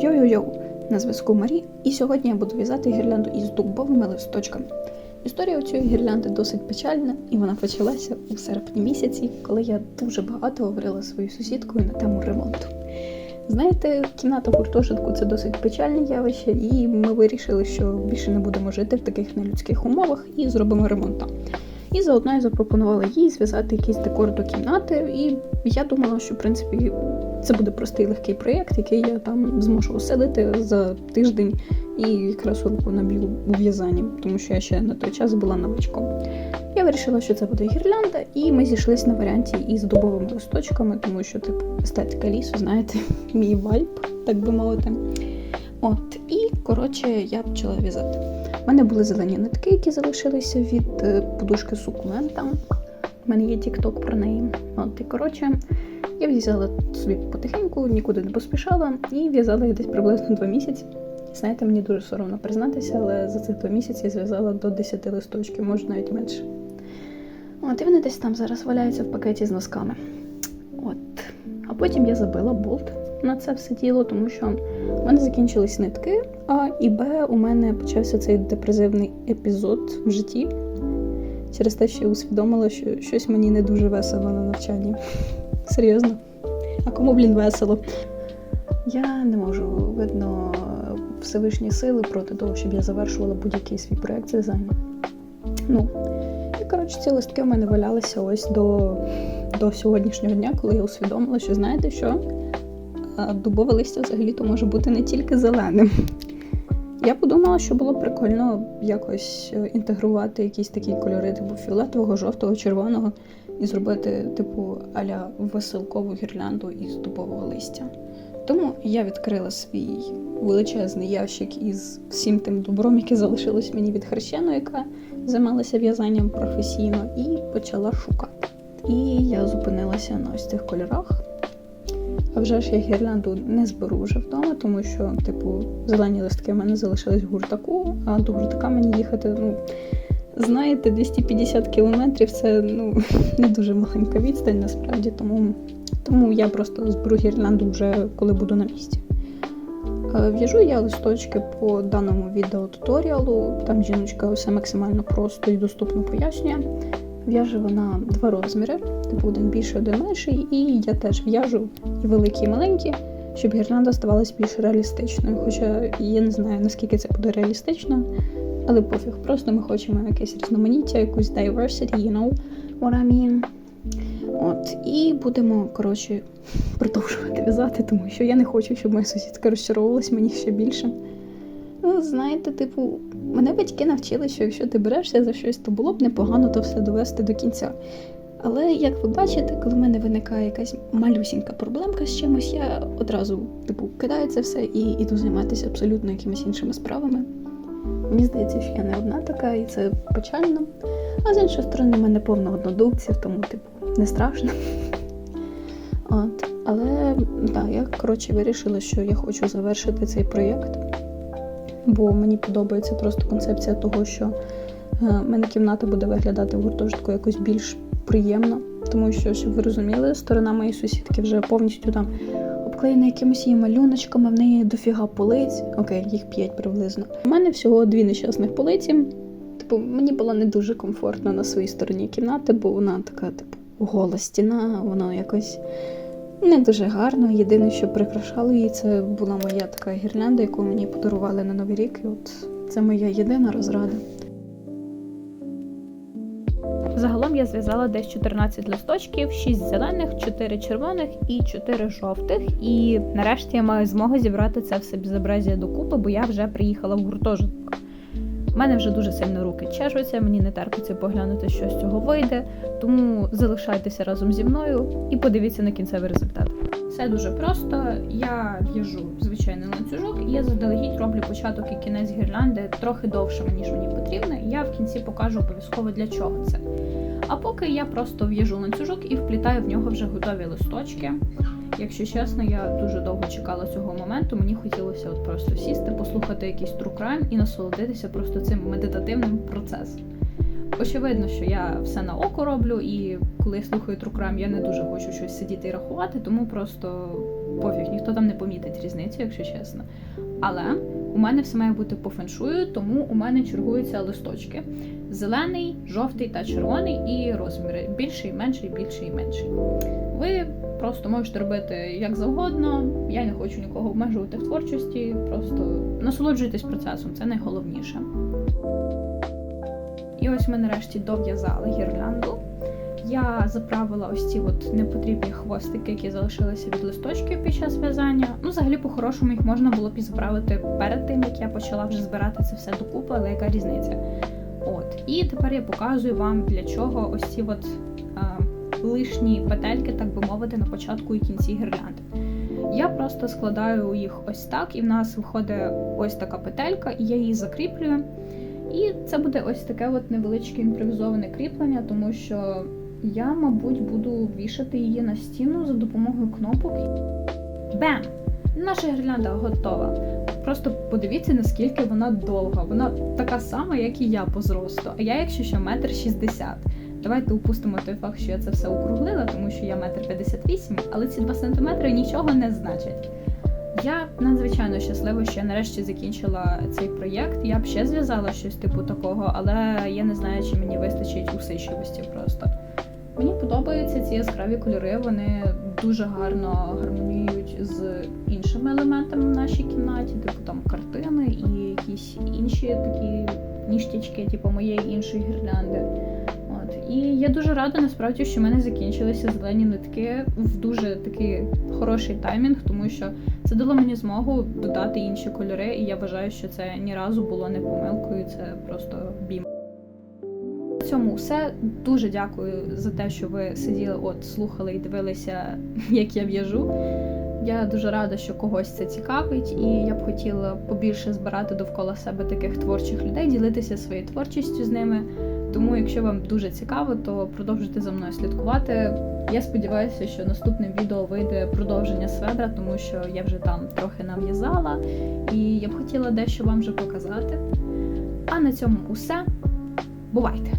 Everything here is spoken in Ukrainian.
Йо-йо-йо, на зв'язку Марі, і сьогодні я буду в'язати гірлянду із дубовими листочками. Історія цієї гірлянди досить печальна, і вона почалася у серпні місяці, коли я дуже багато говорила своєю сусідкою на тему ремонту. Знаєте, кімната гуртожитку це досить печальне явище, і ми вирішили, що більше не будемо жити в таких нелюдських умовах і зробимо ремонт там. І заодно я запропонувала їй зв'язати якийсь декор до кімнати, і я думала, що в принципі це буде простий легкий проєкт, який я там зможу оселити за тиждень і якраз руку наб'ю у в'язанні, тому що я ще на той час була новачком. Я вирішила, що це буде гірлянда, і ми зійшлися на варіанті із дубовими листочками, тому що типу естетика лісу, знаєте, мій вайб, так би мовити. От, і коротше, я почала в'язати. У мене були зелені нитки, які залишилися від е, подушки сукулента. У мене є тік-ток про неї. От, і коротше, я в'язала собі потихеньку, нікуди не поспішала, і в'язала я десь приблизно два місяці. Знаєте, мені дуже соромно признатися, але за цих два місяці я зв'язала до 10 листочків, може навіть менше. От, і вони десь там зараз валяються в пакеті з носками. От. А потім я забила болт на це все діло, тому що у мене закінчились нитки, а і Б, у мене почався цей депресивний епізод в житті. Через те, що я усвідомила, що щось мені не дуже весело на навчанні. Серйозно. А кому, блін, весело? Я не можу, видно, Всевишні сили проти того, щоб я завершувала будь-який свій проєкт з в'язання. Ну, і коротше, ці листки в мене валялися ось до, до сьогоднішнього дня, коли я усвідомила, що знаєте що? Дубове листя взагалі-то може бути не тільки зеленим. Я подумала, що було прикольно якось е, інтегрувати якісь такі кольори, типу фіолетового, жовтого, червоного, і зробити, типу, аля веселкову гірлянду із дубового листя. Тому я відкрила свій величезний ящик із всім тим добром, яке залишилось мені від хрещеної, яка займалася в'язанням професійно, і почала шукати. І я зупинилася на ось цих кольорах. А вже ж я гірлянду не зберу вже вдома, тому що, типу, зелені листки в мене залишились в гуртаку, а до гуртака мені їхати, ну, знаєте, 250 кілометрів це ну, не дуже маленька відстань насправді, тому, тому я просто зберу гірлянду вже коли буду на місці. Е, В'яжу я листочки по даному відеотуторіалу. Там жіночка все максимально просто і доступно пояснює. В'яже вона два розміри, типу один більший, один менший, і я теж в'яжу і великі, і маленькі, щоб гірлянда ставалась більш реалістичною. Хоча я не знаю, наскільки це буде реалістично, але пофіг. Просто ми хочемо якесь різноманіття, якусь diversity, you know what I mean. От, і будемо, коротше, продовжувати в'язати, тому що я не хочу, щоб моя сусідка розчаровувалась мені ще більше. Ну, знаєте, типу, мене батьки навчили, що якщо ти берешся за щось, то було б непогано то все довести до кінця. Але як ви бачите, коли в мене виникає якась малюсінька проблемка з чимось, я одразу типу кидаю це все і іду займатися абсолютно якимись іншими справами. Мені здається, що я не одна така, і це печально. А з іншої сторони, в мене повно однодумців, тому, типу, не страшно. От. Але так, я коротше вирішила, що я хочу завершити цей проєкт, бо мені подобається просто концепція того, що е, в мене кімната буде виглядати в гуртожитку якось більш приємно, тому що, щоб ви розуміли, сторона моєї сусідки вже повністю там обклеєна якимись її малюночками, в неї дофіга полиць. Окей, їх п'ять приблизно. У мене всього дві нещасних полиці. Типу, мені було не дуже комфортно на своїй стороні кімнати, бо вона така, типу, гола стіна, воно якось не дуже гарно. Єдине, що прикрашало її, це була моя така гірлянда, яку мені подарували на Новий рік. І от це моя єдина розрада. Загалом я зв'язала десь 14 листочків, 6 зелених, 4 червоних і 4 жовтих. І нарешті я маю змогу зібрати це все безобразія докупи, бо я вже приїхала в гуртожиток. У мене вже дуже сильно руки чешуться, мені не терпиться поглянути, що з цього вийде. Тому залишайтеся разом зі мною і подивіться на кінцевий результат. Все дуже просто. Я в'яжу звичайний ланцюжок, і я заздалегідь роблю початок і кінець гірлянди трохи довше, ніж мені потрібно. Я в кінці покажу обов'язково для чого це. А поки я просто в'яжу ланцюжок і вплітаю в нього вже готові листочки. Якщо чесно, я дуже довго чекала цього моменту. Мені хотілося от просто сісти, послухати якийсь true crime і насолодитися просто цим медитативним процесом. Очевидно, що я все на око роблю, і коли я слухаю true я не дуже хочу щось сидіти і рахувати, тому просто пофіг, ніхто там не помітить різницю, якщо чесно. Але у мене все має бути по феншую, тому у мене чергуються листочки: зелений, жовтий та червоний, і розміри більший, менший, більший, менший. Ви просто можете робити як завгодно. Я не хочу нікого обмежувати в творчості. Просто насолоджуйтесь процесом, це найголовніше. І ось ми нарешті дов'язали гірлянду. Я заправила ось ці от непотрібні хвостики, які залишилися від листочків під час в'язання. Ну, взагалі, по-хорошому, їх можна було б і заправити перед тим, як я почала вже збирати це все докупи, але яка різниця? От. І тепер я показую вам, для чого ось ці от е, лишні петельки, так би мовити, на початку і кінці гірлянди. Я просто складаю їх ось так, і в нас виходить ось така петелька, і я її закріплюю. І це буде ось таке от невеличке імпровізоване кріплення, тому що я, мабуть, буду вішати її на стіну за допомогою кнопок. Бем! Наша гірлянда готова. Просто подивіться, наскільки вона довга. Вона така сама, як і я по зросту. А я, якщо що, метр шістдесят. Давайте упустимо той факт, що я це все округлила, тому що я метр п'ятдесят вісім, але ці два сантиметри нічого не значать. Я надзвичайно щаслива, що я нарешті закінчила цей проєкт. Я б ще зв'язала щось типу такого, але я не знаю, чи мені вистачить усидчивості просто. Мені подобаються ці яскраві кольори, вони дуже гарно гармоніюють з іншими елементами в нашій кімнаті, типу там картини і якісь інші такі ніштячки, типу моєї іншої гірлянди. І я дуже рада насправді, що в мене закінчилися зелені нитки в дуже такий хороший таймінг, тому що це дало мені змогу додати інші кольори, і я вважаю, що це ні разу було не помилкою, це просто бім. На цьому все. Дуже дякую за те, що ви сиділи, от слухали і дивилися, як я в'яжу. Я дуже рада, що когось це цікавить, і я б хотіла побільше збирати довкола себе таких творчих людей, ділитися своєю творчістю з ними. Тому, якщо вам дуже цікаво, то продовжуйте за мною слідкувати. Я сподіваюся, що наступним відео вийде продовження сведра, тому що я вже там трохи нав'язала, і я б хотіла дещо вам вже показати. А на цьому усе. Бувайте!